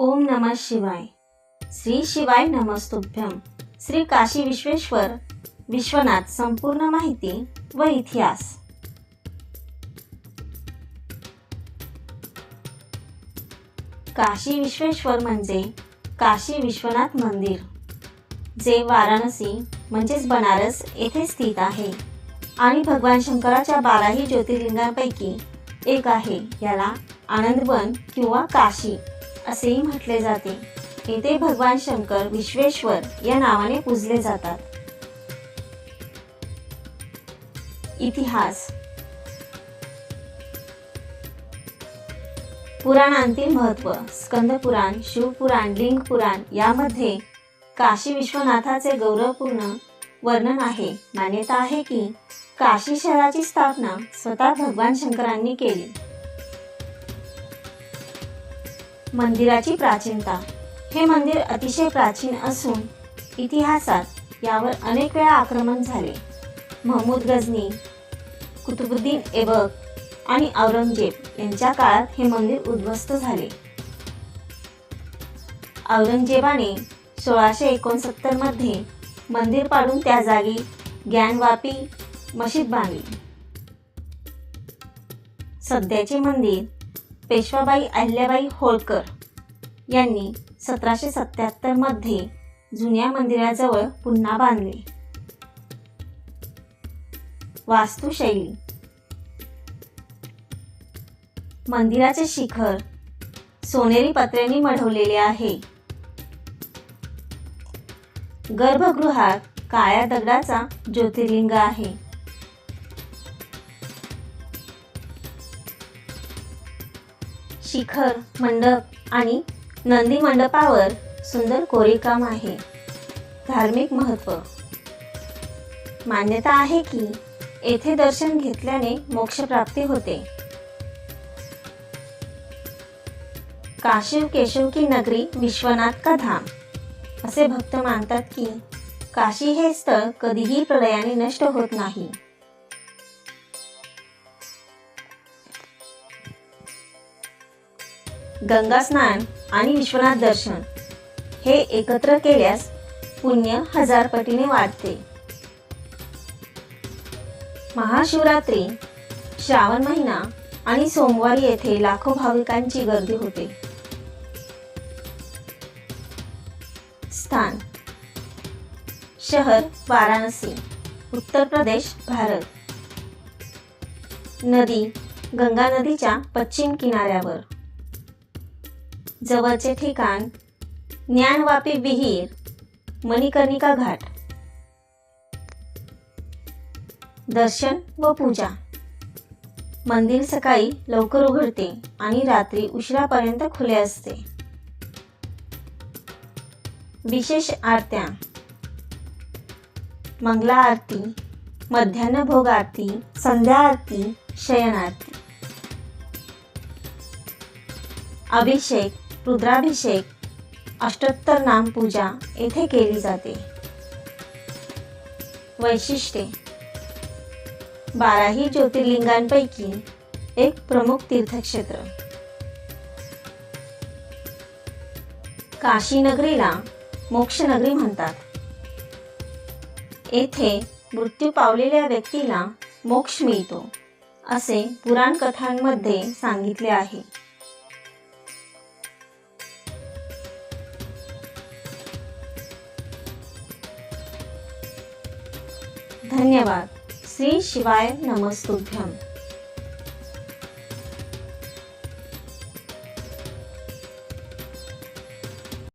ओम नमः शिवाय. श्री शिवाय नमस्तुभ्यम श्री काशी विश्वेश्वर विश्वनाथ संपूर्ण माहिती व इतिहास. काशी विश्वेश्वर म्हणजे काशी विश्वनाथ मंदिर जे वाराणसी म्हणजेच बनारस येथे स्थित आहे आणि भगवान शंकराच्या बाराही ज्योतिर्लिंगांपैकी एक आहे. याला आनंदवन किंवा काशी. असेही म्हटले जाते. येथे भगवान शंकर विश्वेश्वर या नावाने पूजले जातात. इतिहास. पुराणांतील महत्त्व स्कंद पुराण शिवपुराण लिंग पुराण यामध्ये काशी विश्वनाथाचे गौरवपूर्ण वर्णन आहे. मान्यता आहे की काशी शहराची स्थापना स्वतः भगवान शंकरांनी केली. मंदिराची प्राचीनता. हे मंदिर अतिशय प्राचीन असून इतिहासात यावर अनेक वेळा आक्रमण झाले. महमूद गझनी कुतुबुद्दीन ऐबक आणि औरंगजेब यांच्या काळात हे मंदिर उद्ध्वस्त झाले. औरंगजेबाने सोळाशे एकोणसत्तरमध्ये मंदिर पाडून त्या जागी ज्ञानवापी मशीद बांधली. सध्याचे मंदिर पेशवाबाई अहिल्याबाई होळकर यांनी सतराशे सत्त्याहत्तरमध्ये जुन्या मंदिराजवळ पुन्हा बांधले. वास्तुशैली. मंदिराचे शिखर सोनेरी पत्र्यांनी मढवलेले आहे. गर्भगृहात काळ्या दगडाचा ज्योतिर्लिंग आहे. शिखर मंडप आणि नंदी मंडपावर सुंदर कोरीवकाम आहे. धार्मिक महत्त्व. मान्यता आहे की येथे दर्शन घेतल्याने मोक्षप्राप्ती होते. काशी केशव की नगरी विश्वनाथ का धाम? असे भक्त मानतात की काशी हे स्थळ कधीही प्रलयाने नष्ट होत नाही. गंगा स्नान आणि विश्वनाथ दर्शन हे एकत्र केल्यास पुण्य हजार पटीने वाढते. महाशिवरात्री श्रावण महिना आणि सोमवारी येथे लाखो भाविकांची गर्दी होते. स्थान शहर वाराणसी उत्तर प्रदेश भारत. नदी गंगा नदीच्या पश्चिम किनाऱ्यावर. जवळचे ठिकाण ज्ञानवापी विहीर मणिकर्णिका घाट. दर्शन व पूजा. मंदिर सकाळी लवकर उघडते आणि रात्री उशिरापर्यंत खुले असते. विशेष आरत्या. मंगला आरती मध्यान्ह भोग आरती संध्या आरती शयन आरती. अभिषेक रुद्राभिषेक अष्टोत्तर नाम पूजा येथे केली जाते. वैशिष्ट्ये. बाराही ज्योतिर्लिंगांपैकी एक प्रमुख तीर्थक्षेत्र. काशीनगरीला मोक्षनगरी म्हणतात. येथे मृत्यू पावलेल्या व्यक्तीला मोक्ष मिळतो असे पुराण कथांमध्ये सांगितले आहे. धन्यवाद. श्री शिवाय नमस्तुभ्यम.